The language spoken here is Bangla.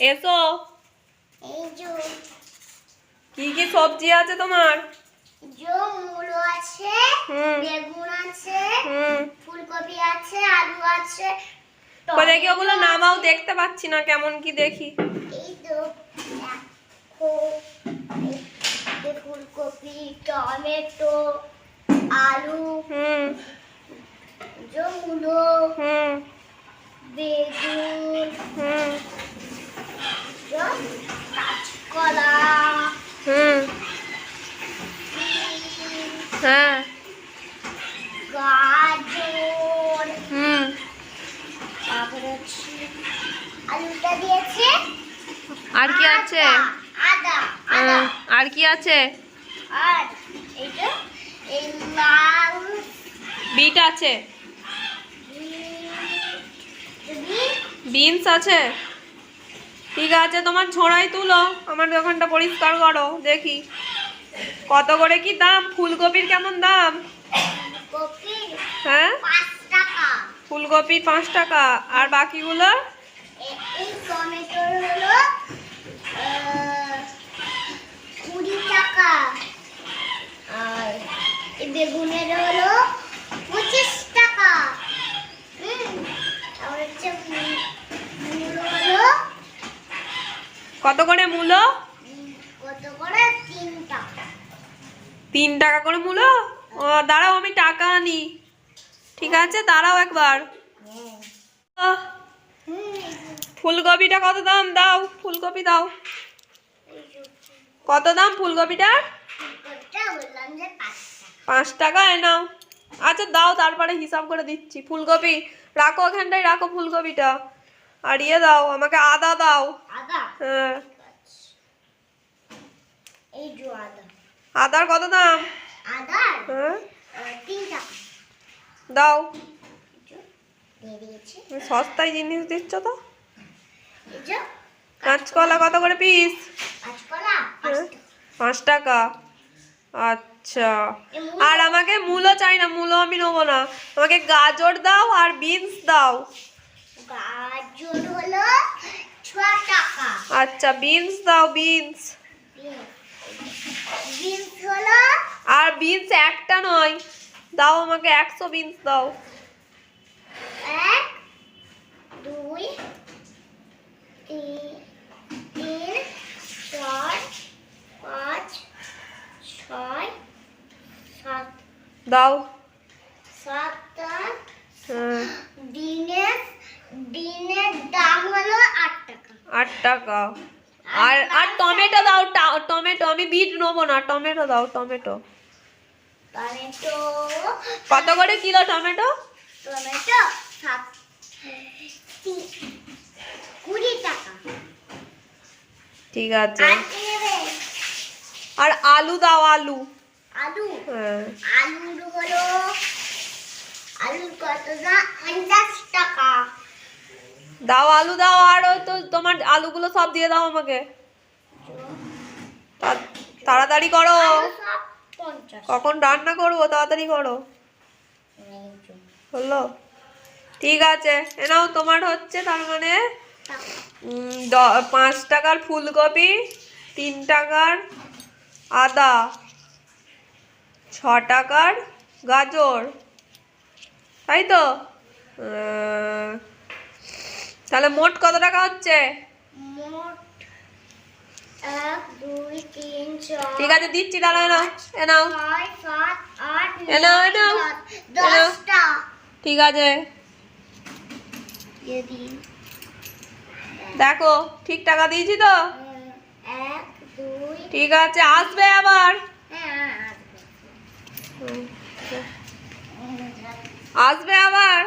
এসো। কি কি সবজি আছে তোমার? মূলো আছে বেগুন আছে ফুলকপি আছে আলু আছে দেখি ওগুলো নামাও দেখতে পাচ্ছি না কেমন কি দেখি। এই তো ফুলকপি টমেটো আলু হুম। মূলো হুম। বেগুন হুম যে কাঁচকলা হুম হ্যাঁ গাজর হুম তারপরে হচ্ছে আলুটা দিয়েছে। আর কি আছে? আদা আর কি আছে? আর এই লাল বিট আছে। বিনস আছে। ঠিক আছে তোমার ছোড়াই তুলো। আমার দোকানটা পরিষ্কার করো দেখি। কত করে কি দাম? ফুলকপির কেমন দাম? হ্যাঁ? ফুলকপির পাঁচ টাকা। আর বাকিগুলো? এই টমেটোর হলো কুড়ি টাকা। আর এই বেগুনের হলো পঁচিশ টাকা। আর হচ্ছে মূলো হলো কত করে মূলো? কত করে? তিন টাকা। তিন টাকা করে মূলো? ও দাঁড়াও আমি টাকা আনি। ঠিক আছে দাঁড়াও একবার। আহ, হুম। ফুলকপিটা কত দাম? দাও ফুলকপি দাও। কত দাম ফুলকপিটার? ফুলকপিটা পাঁচ টাকা পাঁচ এ নাও। আচ্ছা দাও তারপরে হিসাব করে দিচ্ছি। ফুলকপি রাখো ওখানটায় রাখো ফুলকপিটা। আর ইয়ে দাও আমাকে আদা দাও। হ্যাঁ। আদার কত দাম? হ্যাঁ। দাও। সস্তায় জিনিস দিচ্ছ তো? কাঁচকলা কত করে পিস পাঁচ হ্যাঁ। টাকা। আচ্ছা। আর আমাকে মূলো চাই না মূলো আমি নেব না। আমাকে গাজর দাও আর বিনস দাও। গাজর হলো টাকা। আচ্ছা বিনস দাও বিনস। বিনস হলো আর বিনস একটা নয়। দাও আমাকে একশো বিনস দাও। এক দুই তিন চার পাঁচ ছয় সাত। দাও। সাতটা হ্যাঁ। দিনের দিনের দাম হলো আট টাকা। আট টাকা। আর আর টমেটো দাও টমেটো আমি বিট নেব না টমেটো দাও টমেটো। টমেটো। কত করে কিলো টমেটো? টমেটো সাত তিন- কুড়ি টাকা ঠিক আছে। আর আলু দাও আলু। আলু? হ্যাঁ। আলুর হলো আলুর কত দাম পঞ্চাশ টাকা। দাও আলু দাও আর তো তোমার আলুগুলো সব দিয়ে দাও আমাকে। তাড়াতাড়ি করো। কখন রান্না করব? তাড়াতাড়ি করো। হলো। ঠিক আছে। এ নাও তোমার হচ্ছে তার মানে পাঁচ টাকার ফুলকপি তিন টাকার আদা ছ টাকার গাজর তাই তো তাহলে মোট কত টাকা হচ্ছে ঠিক আছে দিচ্ছি দাঁড়া এ নাও এ নাও ছয় সাত আট এ নাও, এ নয়, নাও। দশ। এ নাও। দশটা ঠিক আছে দেখো ঠিক টাকা দিয়েছি তো? ঠিক আছে আসবে আবার। হ্যাঁ আসবে। আবার।